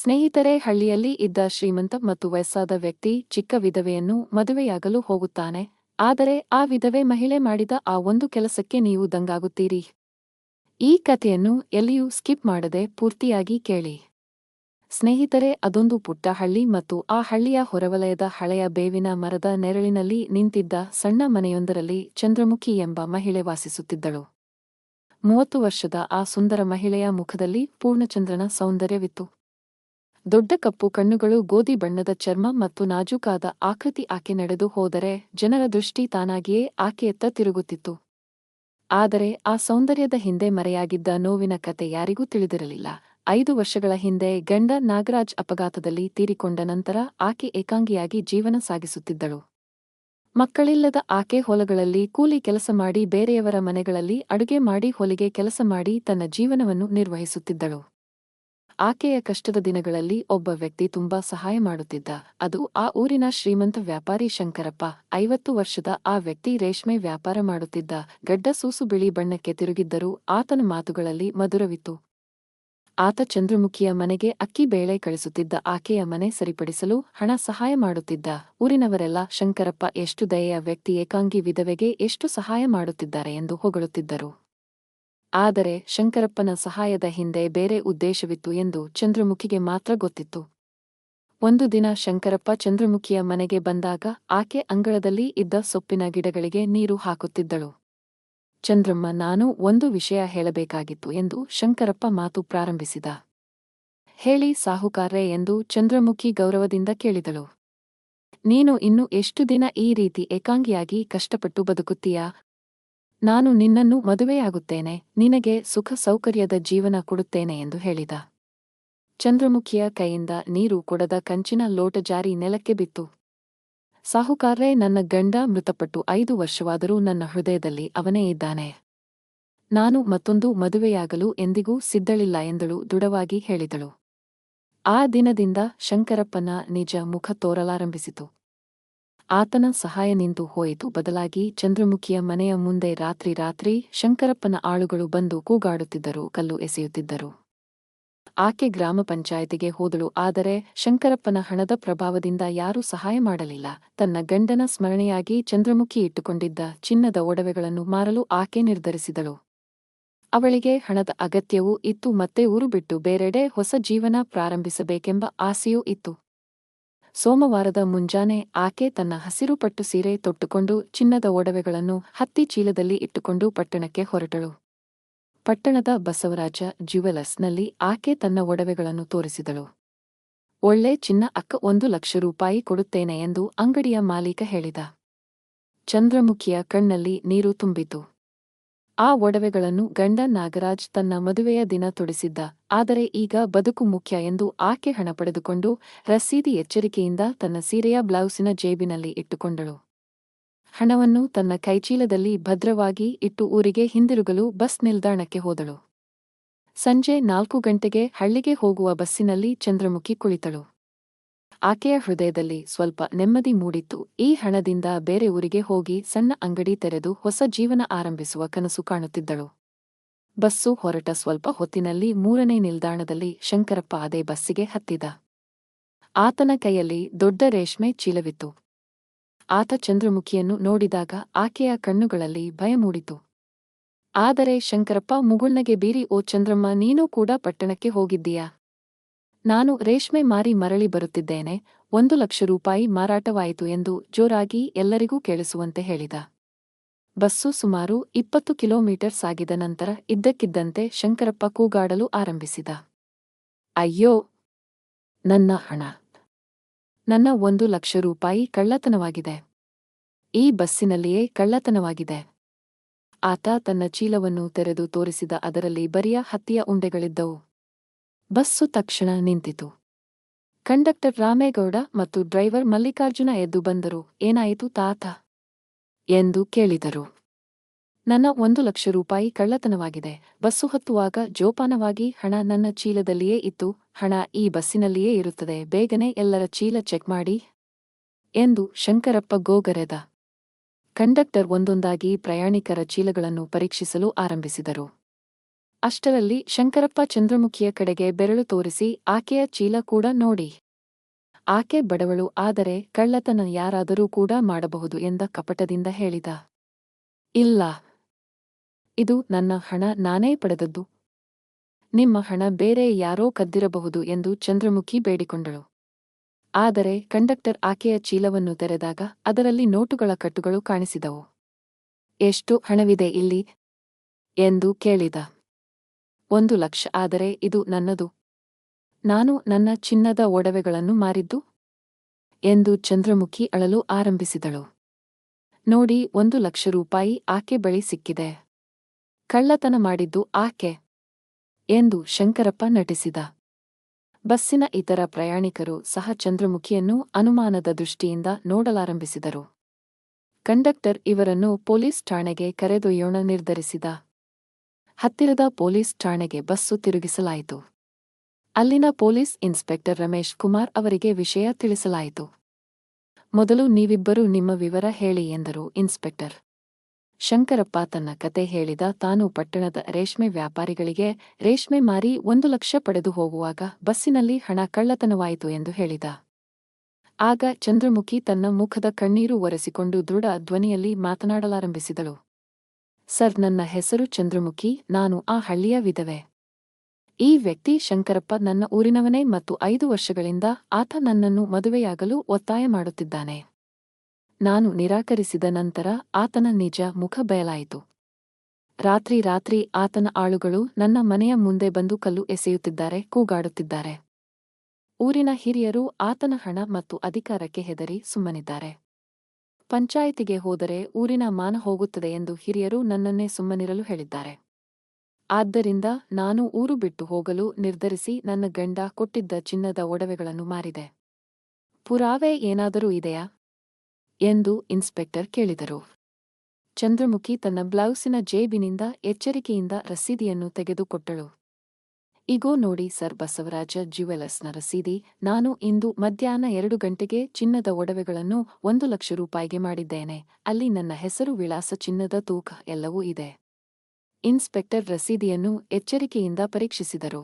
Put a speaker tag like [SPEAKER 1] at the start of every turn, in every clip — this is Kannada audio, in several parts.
[SPEAKER 1] ಸ್ನೇಹಿತರೆ, ಹಳ್ಳಿಯಲ್ಲಿ ಇದ್ದ ಶ್ರೀಮಂತ ಮತ್ತು ವಯಸ್ಸಾದ ವ್ಯಕ್ತಿ ಚಿಕ್ಕ ವಿಧವೆಯನ್ನು ಮದುವೆಯಾಗಲು ಹೋಗುತ್ತಾನೆ. ಆದರೆ ಆ ವಿಧವೆ ಮಹಿಳೆ ಮಾಡಿದ ಆ ಒಂದು ಕೆಲಸಕ್ಕೆ ನೀವು ದಂಗಾಗುತ್ತೀರಿ. ಈ ಕಥೆಯನ್ನು ಎಲ್ಲಿಯೂ ಸ್ಕಿಪ್ ಮಾಡದೆ ಪೂರ್ತಿಯಾಗಿ ಕೇಳಿ. ಸ್ನೇಹಿತರೆ, ಅದೊಂದು ಪುಟ್ಟ ಹಳ್ಳಿ ಮತ್ತು ಆ ಹಳ್ಳಿಯ ಹೊರವಲಯದ ಹಳೆಯ ಬೇವಿನ ಮರದ ನೆರಳಿನಲ್ಲಿ ನಿಂತಿದ್ದ ಸಣ್ಣ ಮನೆಯೊಂದರಲ್ಲಿ ಚಂದ್ರಮುಖಿ ಎಂಬ ಮಹಿಳೆ ವಾಸಿಸುತ್ತಿದ್ದಳು. ಮೂವತ್ತು ವರ್ಷದ ಆ ಸುಂದರ ಮಹಿಳೆಯ ಮುಖದಲ್ಲಿ ಪೂರ್ಣಚಂದ್ರನ ಸೌಂದರ್ಯವಿತ್ತು. ದೊಡ್ಡ ಕಪ್ಪು ಕಣ್ಣುಗಳು ಗೋಧಿ ಬಣ್ಣದ ಚರ್ಮ ಮತ್ತು ನಾಜೂಕಾದ ಆಕೃತಿ ಆಕೆ ನಡೆದು ಹೋದರೆ ಜನರ ದೃಷ್ಟಿ ತಾನಾಗಿಯೇ ಆಕೆಯತ್ತ ತಿರುಗುತ್ತಿತ್ತು. ಆದರೆ ಆ ಸೌಂದರ್ಯದ ಹಿಂದೆ ಮರೆಯಾಗಿದ್ದ ನೋವಿನ ಕತೆ ಯಾರಿಗೂ ತಿಳಿದಿರಲಿಲ್ಲ. ಐದು ವರ್ಷಗಳ ಹಿಂದೆ ಗಂಡ ನಾಗರಾಜ್ ಅಪಘಾತದಲ್ಲಿ ತೀರಿಕೊಂಡ ನಂತರ ಆಕೆ ಏಕಾಂಗಿಯಾಗಿ ಜೀವನ ಸಾಗಿಸುತ್ತಿದ್ದಳು. ಮಕ್ಕಳಿಲ್ಲದ ಆಕೆ ಹೊಲಗಳಲ್ಲಿ ಕೂಲಿ ಕೆಲಸ ಮಾಡಿ ಬೇರೆಯವರ ಮನೆಗಳಲ್ಲಿ ಅಡುಗೆ ಮಾಡಿ ಹೊಲಿಗೆ ಕೆಲಸ ಮಾಡಿ ತನ್ನ ಜೀವನವನ್ನು ನಿರ್ವಹಿಸುತ್ತಿದ್ದಳು. ಆಕೆಯ ಕಷ್ಟದ ದಿನಗಳಲ್ಲಿ ಒಬ್ಬ ವ್ಯಕ್ತಿ ತುಂಬಾ ಸಹಾಯ ಮಾಡುತ್ತಿದ್ದ. ಅದು ಆ ಊರಿನ ಶ್ರೀಮಂತ ವ್ಯಾಪಾರಿ ಶಂಕರಪ್ಪ. ಐವತ್ತು ವರ್ಷದ ಆ ವ್ಯಕ್ತಿ ರೇಷ್ಮೆ ವ್ಯಾಪಾರ ಮಾಡುತ್ತಿದ್ದ. ಗಡ್ಡ ಸೂಸು ಬಿಳಿ ಬಣ್ಣಕ್ಕೆ ತಿರುಗಿದ್ದರೂ ಆತನ ಮಾತುಗಳಲ್ಲಿ ಮಧುರವಿತ್ತು. ಆತ ಚಂದ್ರಮುಖಿಯ ಮನೆಗೆ ಅಕ್ಕಿ ಬೇಳೆ ಕಳಿಸುತ್ತಿದ್ದ. ಆಕೆಯ ಮನೆ ಸರಿಪಡಿಸಲು ಹಣ ಸಹಾಯ ಮಾಡುತ್ತಿದ್ದ. ಊರಿನವರೆಲ್ಲ, ಶಂಕರಪ್ಪ, ಎಷ್ಟು ದಯೆಯ ವ್ಯಕ್ತಿ ಏಕಾಂಗಿ ವಿಧವೆಗೆ ಎಷ್ಟು ಸಹಾಯ ಮಾಡುತ್ತಿದ್ದಾರೆ ಎಂದು ಹೊಗಳುತ್ತಿದ್ದರು. ಆದರೆ ಶಂಕರಪ್ಪನ ಸಹಾಯದ ಹಿಂದೆ ಬೇರೆ ಉದ್ದೇಶವಿತ್ತು ಎಂದು ಚಂದ್ರಮುಖಿಗೆ ಮಾತ್ರ ಗೊತ್ತಿತ್ತು. ಒಂದು ದಿನ ಶಂಕರಪ್ಪ ಚಂದ್ರಮುಖಿಯ ಮನೆಗೆ ಬಂದಾಗ ಆಕೆ ಅಂಗಳದಲ್ಲಿ ಇದ್ದ ಸೊಪ್ಪಿನ ಗಿಡಗಳಿಗೆ ನೀರು ಹಾಕುತ್ತಿದ್ದಳು. ಚಂದ್ರಮ್ಮ, ನಾನು ಒಂದು ವಿಷಯ ಹೇಳಬೇಕಾಗಿತ್ತು ಎಂದು ಶಂಕರಪ್ಪ ಮಾತು ಪ್ರಾರಂಭಿಸಿದ. ಹೇಳಿ ಸಾಹುಕಾರ್ರೆ ಎಂದು ಚಂದ್ರಮುಖಿ ಗೌರವದಿಂದ ಕೇಳಿದಳು. ನೀನು ಇನ್ನು ಎಷ್ಟು ದಿನ ಈ ರೀತಿ ಏಕಾಂಗಿಯಾಗಿ ಕಷ್ಟಪಟ್ಟು ಬದುಕುತ್ತೀಯಾ? ನಾನು ನಿನ್ನನ್ನು ಮದುವೆಯಾಗುತ್ತೇನೆ, ನಿನಗೆ ಸುಖ ಸೌಕರ್ಯದ ಜೀವನ ಕೊಡುತ್ತೇನೆ ಎಂದು ಹೇಳಿದ. ಚಂದ್ರಮುಖಿಯ ಕೈಯಿಂದ ನೀರು ಕೊಡದ ಕಂಚಿನ ಲೋಟ ಜಾರಿ ನೆಲಕ್ಕೆ ಬಿತ್ತು. ಸಾಹುಕಾರ್ರೆ, ನನ್ನ ಗಂಡ ಮೃತಪಟ್ಟು ಐದು ವರ್ಷವಾದರೂ ನನ್ನ ಹೃದಯದಲ್ಲಿ ಅವನೇ ಇದ್ದಾನೆ. ನಾನು ಮತ್ತೊಂದು ಮದುವೆಯಾಗಲು ಎಂದಿಗೂ ಸಿದ್ಧಳಿಲ್ಲ ಎಂದಳು ದೃಢವಾಗಿ ಹೇಳಿದಳು. ಆ ದಿನದಿಂದ ಶಂಕರಪ್ಪನ ನಿಜ ಮುಖ ತೋರಲಾರಂಭಿಸಿತು. ಆತನ ಸಹಾಯ ನಿಂತು ಹೋಯಿತು. ಬದಲಾಗಿ ಚಂದ್ರಮುಖಿಯ ಮನೆಯ ಮುಂದೆ ರಾತ್ರಿ ರಾತ್ರಿ ಶಂಕರಪ್ಪನ ಆಳುಗಳು ಬಂದು ಕೂಗಾಡುತ್ತಿದ್ದರು, ಕಲ್ಲು ಎಸೆಯುತ್ತಿದ್ದರು. ಆಕೆ ಗ್ರಾಮ ಪಂಚಾಯತಿಗೆ ಹೋದಳು. ಆದರೆ ಶಂಕರಪ್ಪನ ಹಣದ ಪ್ರಭಾವದಿಂದ ಯಾರೂ ಸಹಾಯ ಮಾಡಲಿಲ್ಲ. ತನ್ನ ಗಂಡನ ಸ್ಮರಣೆಯಾಗಿ ಚಂದ್ರಮುಖಿ ಇಟ್ಟುಕೊಂಡಿದ್ದ ಚಿನ್ನದ ಒಡವೆಗಳನ್ನು ಮಾರಲು ಆಕೆ ನಿರ್ಧರಿಸಿದಳು. ಅವಳಿಗೆ ಹಣದ ಅಗತ್ಯವೂ ಇತ್ತು. ಮತ್ತೆ ಊರು ಬಿಟ್ಟು ಬೇರೆಡೆ ಹೊಸ ಜೀವನ ಪ್ರಾರಂಭಿಸಬೇಕೆಂಬ ಆಸೆಯೂ ಇತ್ತು. ಸೋಮವಾರದ ಮುಂಜಾನೆ ಆಕೆ ತನ್ನ ಹಸಿರು ಪಟ್ಟು ಸೀರೆ ತೊಟ್ಟುಕೊಂಡು ಚಿನ್ನದ ಒಡವೆಗಳನ್ನು ಹತ್ತಿ ಚೀಲದಲ್ಲಿ ಇಟ್ಟುಕೊಂಡು ಪಟ್ಟಣಕ್ಕೆ ಹೊರಟಳು. ಪಟ್ಟಣದ ಬಸವರಾಜ ಜ್ಯುವೆಲರ್ಸ್ನಲ್ಲಿ ಆಕೆ ತನ್ನ ಒಡವೆಗಳನ್ನು ತೋರಿಸಿದಳು. ಒಳ್ಳೆ ಚಿನ್ನ ಅಕ್ಕ ಒಂದು ಲಕ್ಷ ರೂಪಾಯಿ ಕೊಡುತ್ತೇನೆ ಎಂದು ಅಂಗಡಿಯ ಮಾಲೀಕ ಹೇಳಿದ. ಚಂದ್ರಮುಖಿಯ ಕಣ್ಣಲ್ಲಿ ನೀರು ತುಂಬಿತು. ಆ ಒಡವೆಗಳನ್ನು ಗಂಡ ನಾಗರಾಜ್ ತನ್ನ ಮದುವೆಯ ದಿನ ತೊಡಿಸಿದ್ದ. ಆದರೆ ಈಗ ಬದುಕು ಮುಖ್ಯ ಎಂದು ಆಕೆ ಹಣ ಪಡೆದುಕೊಂಡು ರಸೀದಿ ಎಚ್ಚರಿಕೆಯಿಂದ ತನ್ನ ಸೀರೆಯ ಬ್ಲೌಸಿನ ಜೇಬಿನಲ್ಲಿ ಇಟ್ಟುಕೊಂಡಳು. ಹಣವನ್ನು ತನ್ನ ಕೈಚೀಲದಲ್ಲಿ ಭದ್ರವಾಗಿ ಇಟ್ಟು ಊರಿಗೆ ಹಿಂದಿರುಗಲು ಬಸ್ ನಿಲ್ದಾಣಕ್ಕೆ ಹೋದಳು. ಸಂಜೆ ನಾಲ್ಕು ಗಂಟೆಗೆ ಹಳ್ಳಿಗೆ ಹೋಗುವ ಬಸ್ಸಿನಲ್ಲಿ ಚಂದ್ರಮುಖಿ ಕುಳಿತಳು. ಆಕೆಯ ಹೃದಯದಲ್ಲಿ ಸ್ವಲ್ಪ ನೆಮ್ಮದಿ ಮೂಡಿತ್ತು. ಈ ಹಣದಿಂದ ಬೇರೆ ಊರಿಗೆ ಹೋಗಿ ಸಣ್ಣ ಅಂಗಡಿ ತೆರೆದು ಹೊಸ ಜೀವನ ಆರಂಭಿಸುವ ಕನಸು ಕಾಣುತ್ತಿದ್ದಳು. ಬಸ್ಸು ಹೊರಟ ಸ್ವಲ್ಪ ಹೊತ್ತಿನಲ್ಲಿ ಮೂರನೇ ನಿಲ್ದಾಣದಲ್ಲಿ ಶಂಕರಪ್ಪ ಅದೇ ಬಸ್ಸಿಗೆ ಹತ್ತಿದ. ಆತನ ಕೈಯಲ್ಲಿ ದೊಡ್ಡ ರೇಷ್ಮೆ ಚೀಲವಿತ್ತು. ಆತ ಚಂದ್ರಮುಖಿಯನ್ನು ನೋಡಿದಾಗ ಆಕೆಯ ಕಣ್ಣುಗಳಲ್ಲಿ ಭಯ ಮೂಡಿತು. ಆದರೆ ಶಂಕರಪ್ಪ ಮುಗುಳ್ನಗೆ ಬೀರಿ, ಓ ಚಂದ್ರಮ್ಮ, ನೀನೂ ಕೂಡ ಪಟ್ಟಣಕ್ಕೆ ಹೋಗಿದ್ದೀಯಾ? ನಾನು ರೇಷ್ಮೆ ಮಾರಿ ಮರಳಿ ಬರುತ್ತಿದ್ದೇನೆ, ಒಂದು ಲಕ್ಷ ರೂಪಾಯಿ ಮಾರಾಟವಾಯಿತು ಎಂದು ಜೋರಾಗಿ ಎಲ್ಲರಿಗೂ ಕೇಳಿಸುವಂತೆ ಹೇಳಿದ. ಬಸ್ಸು ಸುಮಾರು ಇಪ್ಪತ್ತು ಕಿಲೋಮೀಟರ್ ಸಾಗಿದ ನಂತರ ಇದ್ದಕ್ಕಿದ್ದಂತೆ ಶಂಕರಪ್ಪ ಕೂಗಾಡಲು ಆರಂಭಿಸಿದ. ಅಯ್ಯೋ! ನನ್ನ ಹಣ. ನನ್ನ ಒಂದು ಲಕ್ಷ ರೂಪಾಯಿ ಕಳ್ಳತನವಾಗಿದೆ. ಈ ಬಸ್ಸಿನಲ್ಲಿಯೇ ಕಳ್ಳತನವಾಗಿದೆ. ಆತ ತನ್ನ ಚೀಲವನ್ನು ತೆರೆದು ತೋರಿಸಿದ ಅದರಲ್ಲಿ ಬರಿಯ ಹತ್ತಿಯ ಉಂಡೆಗಳಿದ್ದವು. ಬಸ್ಸು ತಕ್ಷಣ ನಿಂತಿತು. ಕಂಡಕ್ಟರ್ ರಾಮೇಗೌಡ ಮತ್ತು ಡ್ರೈವರ್ ಮಲ್ಲಿಕಾರ್ಜುನ ಎದ್ದು ಬಂದರು. ಏನಾಯಿತು ತಾತ? ಎಂದು ಕೇಳಿದರು. ನನ್ನ ಒಂದು ಲಕ್ಷ ರೂಪಾಯಿ ಕಳ್ಳತನವಾಗಿದೆ. ಬಸ್ಸು ಹತ್ತುವಾಗ ಜೋಪಾನವಾಗಿ ಹಣ ನನ್ನ ಚೀಲದಲ್ಲಿಯೇ ಇತ್ತು. ಹಣ ಈ ಬಸ್ಸಿನಲ್ಲಿಯೇ ಇರುತ್ತದೆ. ಬೇಗನೆ ಎಲ್ಲರ ಚೀಲ ಚೆಕ್ ಮಾಡಿ ಎಂದು ಶಂಕರಪ್ಪ ಗೋಗರೆದ. ಕಂಡಕ್ಟರ್ ಒಂದೊಂದಾಗಿ ಪ್ರಯಾಣಿಕರ ಚೀಲಗಳನ್ನು ಪರೀಕ್ಷಿಸಲು ಆರಂಭಿಸಿದರು. ಅಷ್ಟರಲ್ಲಿ ಶಂಕರಪ್ಪ ಚಂದ್ರಮುಖಿಯ ಕಡೆಗೆ ಬೆರಳು ತೋರಿಸಿ, ಆಕೆಯ ಚೀಲ ಕೂಡ ನೋಡಿ. ಆಕೆ ಬಡವಳು, ಆದರೆ ಕಳ್ಳತನ ಯಾರಾದರೂ ಕೂಡ ಮಾಡಬಹುದು ಎಂದ ಕಪಟದಿಂದ ಹೇಳಿದ. ಇಲ್ಲ. ಇದು ನನ್ನ ಹಣ, ನಾನೇ ಪಡೆದದ್ದು. ನಿಮ್ಮ ಹಣ ಬೇರೆ ಯಾರೋ ಕದ್ದಿರಬಹುದು ಎಂದು ಚಂದ್ರಮುಖಿ ಬೇಡಿಕೊಂಡಳು. ಆದರೆ ಕಂಡಕ್ಟರ್ ಆಕೆಯ ಚೀಲವನ್ನು ತೆರೆದಾಗ ಅದರಲ್ಲಿ ನೋಟುಗಳ ಕಟ್ಟುಗಳು ಕಾಣಿಸಿದವು. ಎಷ್ಟು ಹಣವಿದೆ ಇಲ್ಲಿ? ಎಂದು ಕೇಳಿದ. ಒಂದು ಲಕ್ಷ, ಆದರೆ ಇದು ನನ್ನದು. ನಾನು ನನ್ನ ಚಿನ್ನದ ಒಡವೆಗಳನ್ನು ಮಾರಿದ್ದು ಎಂದು ಚಂದ್ರಮುಖಿ ಅಳಲು ಆರಂಭಿಸಿದಳು. ನೋಡಿ, ಒಂದು ಲಕ್ಷ ರೂಪಾಯಿ ಆಕೆ ಬಳಿ ಸಿಕ್ಕಿದೆ. ಕಳ್ಳತನ ಮಾಡಿದ್ದು ಆಕೆ ಎಂದು ಶಂಕರಪ್ಪ ನಟಿಸಿದ. ಬಸ್ಸಿನ ಇತರ ಪ್ರಯಾಣಿಕರು ಸಹ ಚಂದ್ರಮುಖಿಯನ್ನು ಅನುಮಾನದ ದೃಷ್ಟಿಯಿಂದ ನೋಡಲಾರಂಭಿಸಿದರು. ಕಂಡಕ್ಟರ್ ಇವರನ್ನು ಪೊಲೀಸ್ ಠಾಣೆಗೆ ಕರೆದೊಯ್ಯೋಣ ನಿರ್ಧರಿಸಿದ. ಹತ್ತಿರದ ಪೊಲೀಸ್ ಠಾಣೆಗೆ ಬಸ್ಸು ತಿರುಗಿಸಲಾಯಿತು. ಅಲ್ಲಿನ ಪೊಲೀಸ್ ಇನ್ಸ್ಪೆಕ್ಟರ್ ರಮೇಶ್ ಕುಮಾರ್ ಅವರಿಗೆ ವಿಷಯ ತಿಳಿಸಲಾಯಿತು. ಮೊದಲು ನೀವಿಬ್ಬರೂ ನಿಮ್ಮ ವಿವರ ಹೇಳಿ, ಎಂದರು ಇನ್ಸ್ಪೆಕ್ಟರ್. ಶಂಕರಪ್ಪ ತನ್ನ ಕತೆ ಹೇಳಿದ ತಾನು ಪಟ್ಟಣದ ರೇಷ್ಮೆ ವ್ಯಾಪಾರಿಗಳಿಗೆ ರೇಷ್ಮೆ ಮಾರಿ ಒಂದು ಲಕ್ಷ ಪಡೆದು ಹೋಗುವಾಗ ಬಸ್ಸಿನಲ್ಲಿ ಹಣ ಕಳ್ಳತನವಾಯಿತು ಎಂದು ಹೇಳಿದ. ಆಗ ಚಂದ್ರಮುಖಿ ತನ್ನ ಮುಖದ ಕಣ್ಣೀರು ಒರೆಸಿಕೊಂಡು ದೃಢ ಧ್ವನಿಯಲ್ಲಿ ಮಾತನಾಡಲಾರಂಭಿಸಿದಳು. ಸರ್, ನನ್ನ ಹೆಸರು ಚಂದ್ರಮುಖಿ, ನಾನು ಆ ಹಳ್ಳಿಯ ವಿಧವೆ. ಈ ವ್ಯಕ್ತಿ ಶಂಕರಪ್ಪ ನನ್ನ ಊರಿನವನೇ ಮತ್ತು ಐದು ವರ್ಷಗಳಿಂದ ಆತ ನನ್ನನ್ನು ಮದುವೆಯಾಗಲು ಒತ್ತಾಯ ಮಾಡುತ್ತಿದ್ದಾನೆ. ನಾನು ನಿರಾಕರಿಸಿದ ನಂತರ ಆತನ ನಿಜ ಮುಖ ಬಯಲಾಯಿತು. ರಾತ್ರಿ ರಾತ್ರಿ ಆತನ ಆಳುಗಳು ನನ್ನ ಮನೆಯ ಮುಂದೆ ಬಂದು ಕಲ್ಲು ಎಸೆಯುತ್ತಿದ್ದಾರೆ, ಕೂಗಾಡುತ್ತಿದ್ದಾರೆ. ಊರಿನ ಹಿರಿಯರು ಆತನ ಹಣ ಮತ್ತು ಅಧಿಕಾರಕ್ಕೆ ಹೆದರಿ ಸುಮ್ಮನಿದ್ದಾರೆ. ಪಂಚಾಯಿತಿಗೆ ಹೋದರೆ ಊರಿನ ಮಾನ ಹೋಗುತ್ತದೆ ಎಂದು ಹಿರಿಯರು ನನ್ನನ್ನೇ ಸುಮ್ಮನಿರಲು ಹೇಳಿದ್ದಾರೆ. ಆದ್ದರಿಂದ ನಾನು ಊರು ಬಿಟ್ಟು ಹೋಗಲು ನಿರ್ಧರಿಸಿ ನನ್ನ ಗಂಡ ಕೊಟ್ಟಿದ್ದ ಚಿನ್ನದ ಒಡವೆಗಳನ್ನು ಮಾರಿದೆ. ಪುರಾವೆ ಏನಾದರೂ ಇದೆಯಾ? ಎಂದು ಇನ್ಸ್ಪೆಕ್ಟರ್ ಕೇಳಿದರು. ಚಂದ್ರಮುಖಿ ತನ್ನ ಬ್ಲೌಸಿನ ಜೇಬಿನಿಂದ ಎಚ್ಚರಿಕೆಯಿಂದ ರಸೀದಿಯನ್ನು ತೆಗೆದುಕೊಟ್ಟಳು. ಇಗೋ ನೋಡಿ ಸರ್ ಬಸವರಾಜ ಜ್ಯುವೆಲರ್ಸ್ನ ರಸೀದಿ ನಾನು ಇಂದು ಮಧ್ಯಾಹ್ನ ಎರಡು ಗಂಟೆಗೆ ಚಿನ್ನದ ಒಡವೆಗಳನ್ನು ಒಂದು ಲಕ್ಷ ರೂಪಾಯಿಗೆ ಮಾಡಿದ್ದೇನೆ. ಅಲ್ಲಿ ನನ್ನ ಹೆಸರು ವಿಳಾಸ ಚಿನ್ನದ ತೂಕ ಎಲ್ಲವೂ ಇದೆ. ಇನ್ಸ್ಪೆಕ್ಟರ್ ರಸೀದಿಯನ್ನು ಎಚ್ಚರಿಕೆಯಿಂದ ಪರೀಕ್ಷಿಸಿದರು.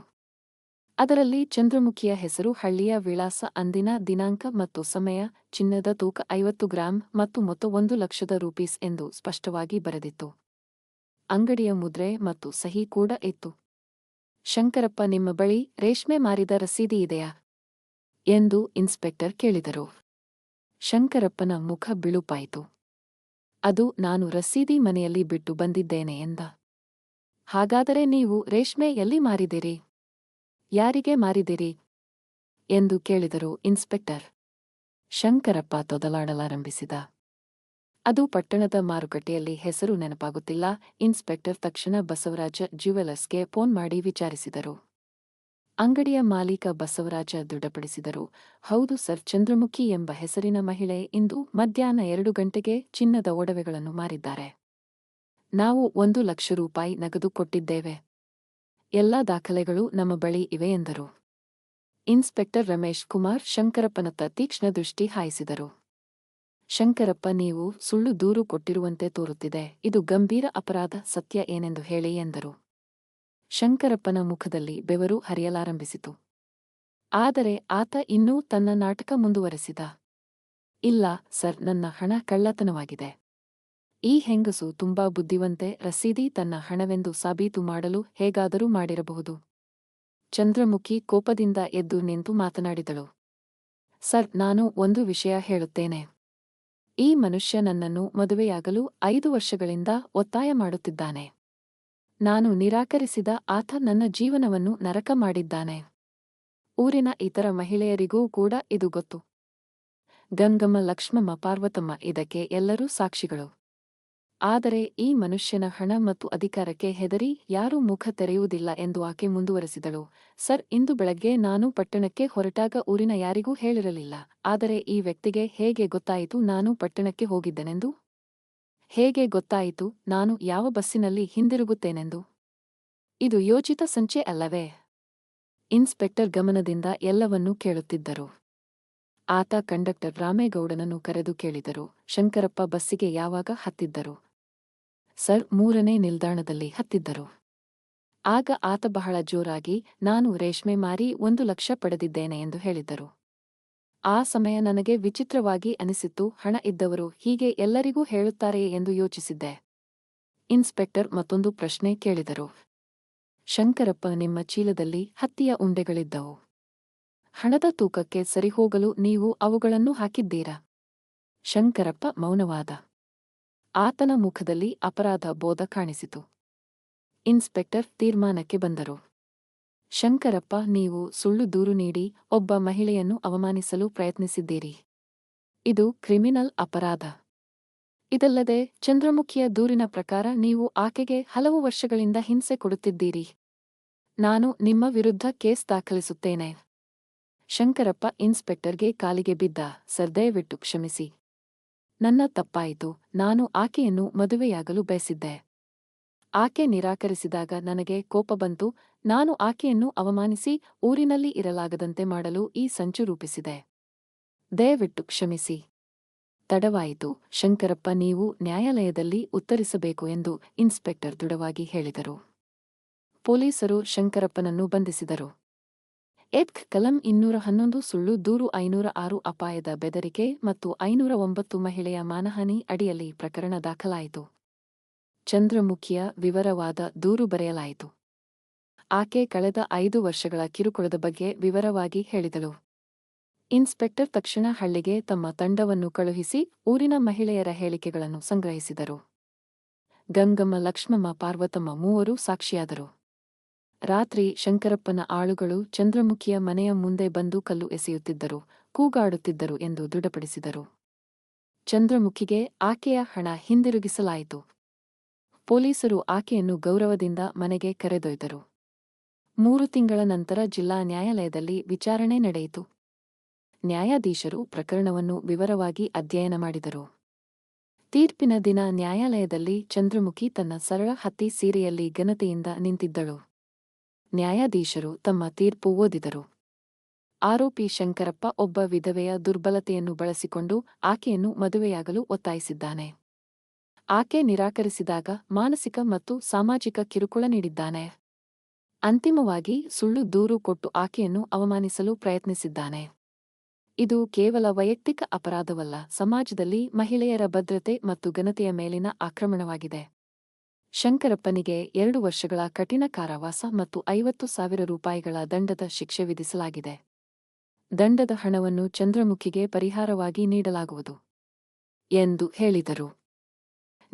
[SPEAKER 1] ಅದರಲ್ಲಿ ಚಂದ್ರಮುಖಿಯ ಹೆಸರು, ಹಳ್ಳಿಯ ವಿಳಾಸ, ಅಂದಿನ ದಿನಾಂಕ ಮತ್ತು ಸಮಯ, ಚಿನ್ನದ ತೂಕ ಐವತ್ತು ಗ್ರಾಂ ಮತ್ತು ಮೊತ್ತ ಒಂದು ಲಕ್ಷದ ರೂಪೀಸ್ ಎಂದು ಸ್ಪಷ್ಟವಾಗಿ ಬರೆದಿತ್ತು. ಅಂಗಡಿಯ ಮುದ್ರೆ ಮತ್ತು ಸಹಿ ಕೂಡ ಇತ್ತು. ಶಂಕರಪ್ಪ, ನಿಮ್ಮ ಬಳಿ ರೇಷ್ಮೆ ಮಾರಿದ ರಸೀದಿ ಇದೆಯಾ? ಎಂದು ಇನ್ಸ್ಪೆಕ್ಟರ್ ಕೇಳಿದರು. ಶಂಕರಪ್ಪನ ಮುಖ ಬಿಳುಪಾಯಿತು. ಅದು ನಾನು ರಸೀದಿ ಮನೆಯಲ್ಲಿ ಬಿಟ್ಟು ಬಂದಿದ್ದೇನೆ ಎಂದ. ಹಾಗಾದರೆ ನೀವು ರೇಷ್ಮೆ ಎಲ್ಲಿ ಮಾರಿದಿರಿ? ಯಾರಿಗೆ ಮಾರಿದಿರಿ? ಎಂದು ಕೇಳಿದರು ಇನ್ಸ್ಪೆಕ್ಟರ್. ಶಂಕರಪ್ಪ ತೊದಲಾಡಲಾರಂಭಿಸಿದ. ಅದು ಪಟ್ಟಣದ ಮಾರುಕಟ್ಟೆಯಲ್ಲಿ ಹೆಸರು ನೆನಪಾಗುತ್ತಿಲ್ಲ. ಇನ್ಸ್ಪೆಕ್ಟರ್ ತಕ್ಷಣ ಬಸವರಾಜ ಜ್ಯುವೆಲರ್ಸ್ಗೆ ಫೋನ್ ಮಾಡಿ ವಿಚಾರಿಸಿದರು. ಅಂಗಡಿಯ ಮಾಲೀಕ ಬಸವರಾಜ ದೃಢಪಡಿಸಿದರು. ಹೌದು ಸರ್, ಚಂದ್ರಮುಖಿ ಎಂಬ ಹೆಸರಿನ ಮಹಿಳೆ ಇಂದು ಮಧ್ಯಾಹ್ನ ಎರಡು ಗಂಟೆಗೆ ಚಿನ್ನದ ಒಡವೆಗಳನ್ನು ಮಾರಿದ್ದಾರೆ. ನಾವು ಒಂದು ಲಕ್ಷ ರೂಪಾಯಿ ನಗದು ಕೊಟ್ಟಿದ್ದೇವೆ. ಎಲ್ಲ ದಾಖಲೆಗಳು ನಮ್ಮ ಬಳಿ ಇವೆ ಎಂದರು. ಇನ್ಸ್ಪೆಕ್ಟರ್ ರಮೇಶ್ ಕುಮಾರ್ ಶಂಕರಪ್ಪನತ್ತ ತೀಕ್ಷ್ಣ ದೃಷ್ಟಿ ಹಾಯಿಸಿದರು. ಶಂಕರಪ್ಪ, ನೀವು ಸುಳ್ಳು ದೂರು ಕೊಟ್ಟಿರುವಂತೆ ತೋರುತ್ತಿದೆ. ಇದು ಗಂಭೀರ ಅಪರಾಧ, ಸತ್ಯ ಏನೆಂದು ಹೇಳಿ ಎಂದರು. ಶಂಕರಪ್ಪನ ಮುಖದಲ್ಲಿ ಬೆವರು ಹರಿಯಲಾರಂಭಿಸಿತು. ಆದರೆ ಆತ ಇನ್ನೂ ತನ್ನ ನಾಟಕ ಮುಂದುವರೆಸಿದ. ಇಲ್ಲ ಸರ್, ನನ್ನ ಹಣ ಕಳ್ಳತನವಾಗಿದೆ. ಈ ಹೆಂಗಸು ತುಂಬಾ ಬುದ್ಧಿವಂತೆ, ರಸೀದಿ ತನ್ನ ಹಣವೆಂದು ಸಾಬೀತು ಮಾಡಲು ಹೇಗಾದರೂ ಮಾಡಿರಬಹುದು. ಚಂದ್ರಮುಖಿ ಕೋಪದಿಂದ ಎದ್ದು ನಿಂತು ಮಾತನಾಡಿದಳು. ಸರ್, ನಾನು ಒಂದು ವಿಷಯ ಹೇಳುತ್ತೇನೆ. ಈ ಮನುಷ್ಯ ನನ್ನನ್ನು ಮದುವೆಯಾಗಲು ಐದು ವರ್ಷಗಳಿಂದ ಒತ್ತಾಯ ಮಾಡುತ್ತಿದ್ದಾನೆ. ನಾನು ನಿರಾಕರಿಸಿದ ಆತ ನನ್ನ ಜೀವನವನ್ನು ನರಕ ಮಾಡಿದ್ದಾನೆ. ಊರಿನ ಇತರ ಮಹಿಳೆಯರಿಗೂ ಕೂಡ ಇದು ಗೊತ್ತು. ಗಂಗಮ್ಮ, ಲಕ್ಷ್ಮಮ್ಮ, ಪಾರ್ವತಮ್ಮ ಇದಕ್ಕೆ ಎಲ್ಲರೂ ಸಾಕ್ಷಿಗಳು. ಆದರೆ ಈ ಮನುಷ್ಯನ ಹಣ ಮತ್ತು ಅಧಿಕಾರಕ್ಕೆ ಹೆದರಿ ಯಾರೂ ಮುಖ ತೆರೆಯುವುದಿಲ್ಲ ಎಂದು ಆಕೆ ಮುಂದುವರೆಸಿದಳು. ಸರ್, ಇಂದು ಬೆಳಗ್ಗೆ ನಾನು ಪಟ್ಟಣಕ್ಕೆ ಹೊರಟಾಗ ಊರಿನ ಯಾರಿಗೂ ಹೇಳಿರಲಿಲ್ಲ. ಆದರೆ ಈ ವ್ಯಕ್ತಿಗೆ ಹೇಗೆ ಗೊತ್ತಾಯಿತು ನಾನು ಪಟ್ಟಣಕ್ಕೆ ಹೋಗಿದ್ದನೆಂದು? ಹೇಗೆ ಗೊತ್ತಾಯಿತು ನಾನು ಯಾವ ಬಸ್ಸಿನಲ್ಲಿ ಹಿಂದಿರುಗುತ್ತೇನೆಂದು? ಇದು ಯೋಚಿತ ಸಂಚೆ ಅಲ್ಲವೇ ಇನ್ಸ್ಪೆಕ್ಟರ್ ಗಮನದಿಂದ ಎಲ್ಲವನ್ನೂ ಕೇಳುತ್ತಿದ್ದರು. ಆತ ಕಂಡಕ್ಟರ್ ರಾಮೇಗೌಡನನ್ನು ಕರೆದು ಕೇಳಿದರು. ಶಂಕರಪ್ಪ ಬಸ್ಸಿಗೆ ಯಾವಾಗ ಹತ್ತಿದ್ದರು? ಸರ್, ಮೂರನೇ ನಿಲ್ದಾಣದಲ್ಲಿ ಹತ್ತಿದ್ದರು. ಆಗ ಆತ ಬಹಳ ಜೋರಾಗಿ, ನಾನು ರೇಷ್ಮೆ ಮಾರಿ ಒಂದು ಲಕ್ಷ ಪಡೆದಿದ್ದೇನೆ ಎಂದು ಹೇಳಿದ್ದರು. ಆ ಸಮಯ ನನಗೆ ವಿಚಿತ್ರವಾಗಿ ಅನಿಸಿತ್ತು, ಹಣ ಇದ್ದವರು ಹೀಗೆ ಎಲ್ಲರಿಗೂ ಹೇಳುತ್ತಾರೆಯೇ ಎಂದು ಯೋಚಿಸಿದ್ದೆ. ಇನ್ಸ್ಪೆಕ್ಟರ್ ಮತ್ತೊಂದು ಪ್ರಶ್ನೆ ಕೇಳಿದರು. ಶಂಕರಪ್ಪ, ನಿಮ್ಮ ಚೀಲದಲ್ಲಿ ಹತ್ತಿಯ ಉಂಡೆಗಳಿದ್ದವು. ಹಣದ ತೂಕಕ್ಕೆ ಸರಿಹೋಗಲು ನೀವು ಅವುಗಳನ್ನು ಹಾಕಿದ್ದೀರಾ? ಶಂಕರಪ್ಪ, ಮೌನವಾದ. ಆತನ ಮುಖದಲ್ಲಿ ಅಪರಾಧ ಬೋಧ ಕಾಣಿಸಿತು. ಇನ್ಸ್ಪೆಕ್ಟರ್ ತೀರ್ಮಾನಕ್ಕೆ ಬಂದರು. ಶಂಕರಪ್ಪ, ನೀವು ಸುಳ್ಳು ದೂರು ನೀಡಿ, ಒಬ್ಬ ಮಹಿಳೆಯನ್ನು ಅವಮಾನಿಸಲು ಪ್ರಯತ್ನಿಸಿದ್ದೀರಿ. ಇದು ಕ್ರಿಮಿನಲ್ ಅಪರಾಧ. ಇದಲ್ಲದೆ, ಚಂದ್ರಮುಖಿಯ ದೂರಿನ ಪ್ರಕಾರ ನೀವು ಆಕೆಗೆ ಹಲವು ವರ್ಷಗಳಿಂದ ಹಿಂಸೆ ಕೊಡುತ್ತಿದ್ದೀರಿ. ನಾನು ನಿಮ್ಮ ವಿರುದ್ಧ ಕೇಸ್ ದಾಖಲಿಸುತ್ತೇನೆ. ಶಂಕರಪ್ಪ ಇನ್ಸ್ಪೆಕ್ಟರ್ಗೆ ಕಾಲಿಗೆ ಬಿದ್ದ. ಸರ್ದಯವಿಟ್ಟು ಕ್ಷಮಿಸಿ. ನನ್ನ ತಪ್ಪಾಯಿತು. ನಾನು ಆಕೆಯನ್ನು ಮದುವೆಯಾಗಲು ಬಯಸಿದ್ದೆ. ಆಕೆ ನಿರಾಕರಿಸಿದಾಗ ನನಗೆ ಕೋಪ ಬಂತು. ನಾನು ಆಕೆಯನ್ನು ಅವಮಾನಿಸಿ ಊರಿನಲ್ಲಿ ಇರಲಾಗದಂತೆ ಮಾಡಲು ಈ ಸಂಚು ರೂಪಿಸಿದೆ. ದಯವಿಟ್ಟು ಕ್ಷಮಿಸಿ. ತಡವಾಯಿತು. ಶಂಕರಪ್ಪ, ನೀವು ನ್ಯಾಯಾಲಯದಲ್ಲಿ ಉತ್ತರಿಸಬೇಕು ಎಂದು ಇನ್ಸ್ಪೆಕ್ಟರ್ ದೃಢವಾಗಿ ಹೇಳಿದರು. ಪೊಲೀಸರು ಶಂಕರಪ್ಪನನ್ನು ಬಂಧಿಸಿದರು. ಎತ್ ಕಲಂ ಇನ್ನೂರ ಹನ್ನೊಂದು ಸುಳ್ಳು ದೂರು ಐನೂರ ಆರು ಅಪಾಯದ ಬೆದರಿಕೆ ಮತ್ತು ಐನೂರ ಒಂಬತ್ತು ಮಹಿಳೆಯ ಮಾನಹಾನಿ ಅಡಿಯಲ್ಲಿ ಪ್ರಕರಣ ದಾಖಲಾಯಿತು. ಚಂದ್ರಮುಖಿಯ ವಿವರವಾದ ದೂರು ಬರೆಯಲಾಯಿತು. ಆಕೆ ಕಳೆದ ಐದು ವರ್ಷಗಳ ಕಿರುಕುಳದ ಬಗ್ಗೆ ವಿವರವಾಗಿ ಹೇಳಿದಳು. ಇನ್ಸ್ಪೆಕ್ಟರ್ ತಕ್ಷಣ ಹಳ್ಳಿಗೆ ತಮ್ಮ ತಂಡವನ್ನು ಕಳುಹಿಸಿ ಊರಿನ ಮಹಿಳೆಯರ ಹೇಳಿಕೆಗಳನ್ನು ಸಂಗ್ರಹಿಸಿದರು. ಗಂಗಮ್ಮ, ಲಕ್ಷ್ಮಮ್ಮ, ಪಾರ್ವತಮ್ಮ ಮೂವರು ಸಾಕ್ಷಿಯಾದರು. ರಾತ್ರಿ ಶಂಕರಪ್ಪನ ಆಳುಗಳು ಚಂದ್ರಮುಖಿಯ ಮನೆಯ ಮುಂದೆ ಬಂದು ಕಲ್ಲು ಎಸೆಯುತ್ತಿದ್ದರು, ಕೂಗಾಡುತ್ತಿದ್ದರು ಎಂದು ದೃಢಪಡಿಸಿದರು. ಚಂದ್ರಮುಖಿಗೆ ಆಕೆಯ ಹಣ ಹಿಂದಿರುಗಿಸಲಾಯಿತು. ಪೊಲೀಸರು ಆಕೆಯನ್ನು ಗೌರವದಿಂದ ಮನೆಗೆ ಕರೆದೊಯ್ದರು. ಮೂರು ತಿಂಗಳ ನಂತರ ಜಿಲ್ಲಾ ನ್ಯಾಯಾಲಯದಲ್ಲಿ ವಿಚಾರಣೆ ನಡೆಯಿತು. ನ್ಯಾಯಾಧೀಶರು ಪ್ರಕರಣವನ್ನು ವಿವರವಾಗಿ ಅಧ್ಯಯನ ಮಾಡಿದರು. ತೀರ್ಪಿನ ದಿನ ನ್ಯಾಯಾಲಯದಲ್ಲಿ ಚಂದ್ರಮುಖಿ ತನ್ನ ಸರಳ ಹತ್ತಿ ಸೀರೆಯಲ್ಲಿ ಘನತೆಯಿಂದ ನಿಂತಿದ್ದಳು. ನ್ಯಾಯಾಧೀಶರು ತಮ್ಮ ತೀರ್ಪು ಓದಿದರು. ಆರೋಪಿ ಶಂಕರಪ್ಪ ಒಬ್ಬ ವಿಧವೆಯ ದುರ್ಬಲತೆಯನ್ನು ಬಳಸಿಕೊಂಡು ಆಕೆಯನ್ನು ಮದುವೆಯಾಗಲು ಒತ್ತಾಯಿಸಿದ್ದಾನೆ. ಆಕೆ ನಿರಾಕರಿಸಿದಾಗ ಮಾನಸಿಕ ಮತ್ತು ಸಾಮಾಜಿಕ ಕಿರುಕುಳ ನೀಡಿದ್ದಾನೆ. ಅಂತಿಮವಾಗಿ ಸುಳ್ಳು ದೂರು ಕೊಟ್ಟು ಆಕೆಯನ್ನು ಅವಮಾನಿಸಲು ಪ್ರಯತ್ನಿಸಿದ್ದಾನೆ. ಇದು ಕೇವಲ ವೈಯಕ್ತಿಕ ಅಪರಾಧವಲ್ಲ, ಸಮಾಜದಲ್ಲಿ ಮಹಿಳೆಯರ ಭದ್ರತೆ ಮತ್ತು ಘನತೆಯ ಮೇಲಿನ ಆಕ್ರಮಣವಾಗಿದೆ. ಶಂಕರಪ್ಪನಿಗೆ ಎರಡು ವರ್ಷಗಳ ಕಠಿಣ ಕಾರಾವಾಸ ಮತ್ತು ಐವತ್ತು ಸಾವಿರ ರೂಪಾಯಿಗಳ ದಂಡದ ಶಿಕ್ಷೆ ವಿಧಿಸಲಾಗಿದೆ. ದಂಡದ ಹಣವನ್ನು ಚಂದ್ರಮುಖಿಗೆ ಪರಿಹಾರವಾಗಿ ನೀಡಲಾಗುವುದು ಎಂದು ಹೇಳಿದರು.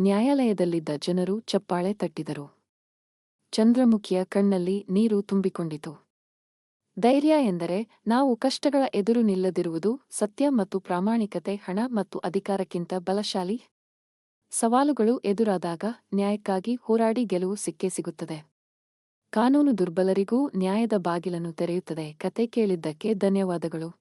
[SPEAKER 1] ನ್ಯಾಯಾಲಯದಲ್ಲಿದ್ದ ಜನರು ಚಪ್ಪಾಳೆ ತಟ್ಟಿದರು. ಚಂದ್ರಮುಖಿಯ ಕಣ್ಣಲ್ಲಿ ನೀರು ತುಂಬಿಕೊಂಡಿತು. ಧೈರ್ಯ ಎಂದರೆ ನಾವು ಕಷ್ಟಗಳ ಎದುರು ನಿಲ್ಲದಿರುವುದು ಸತ್ಯ ಮತ್ತು ಪ್ರಾಮಾಣಿಕತೆ, ಹಣ ಮತ್ತು ಅಧಿಕಾರಕ್ಕಿಂತ ಬಲಶಾಲಿ ಸವಾಲುಗಳು ಎದುರಾದಾಗ ನ್ಯಾಯಕ್ಕಾಗಿ ಹೋರಾಡಿ ಗೆಲುವು ಸಿಕ್ಕೇ ಸಿಗುತ್ತದೆ. ಕಾನೂನು ದುರ್ಬಲರಿಗೂ ನ್ಯಾಯದ ಬಾಗಿಲನ್ನು ತೆರೆಯುತ್ತದೆ. ಕತೆ ಕೇಳಿದ್ದಕ್ಕೆ ಧನ್ಯವಾದಗಳು.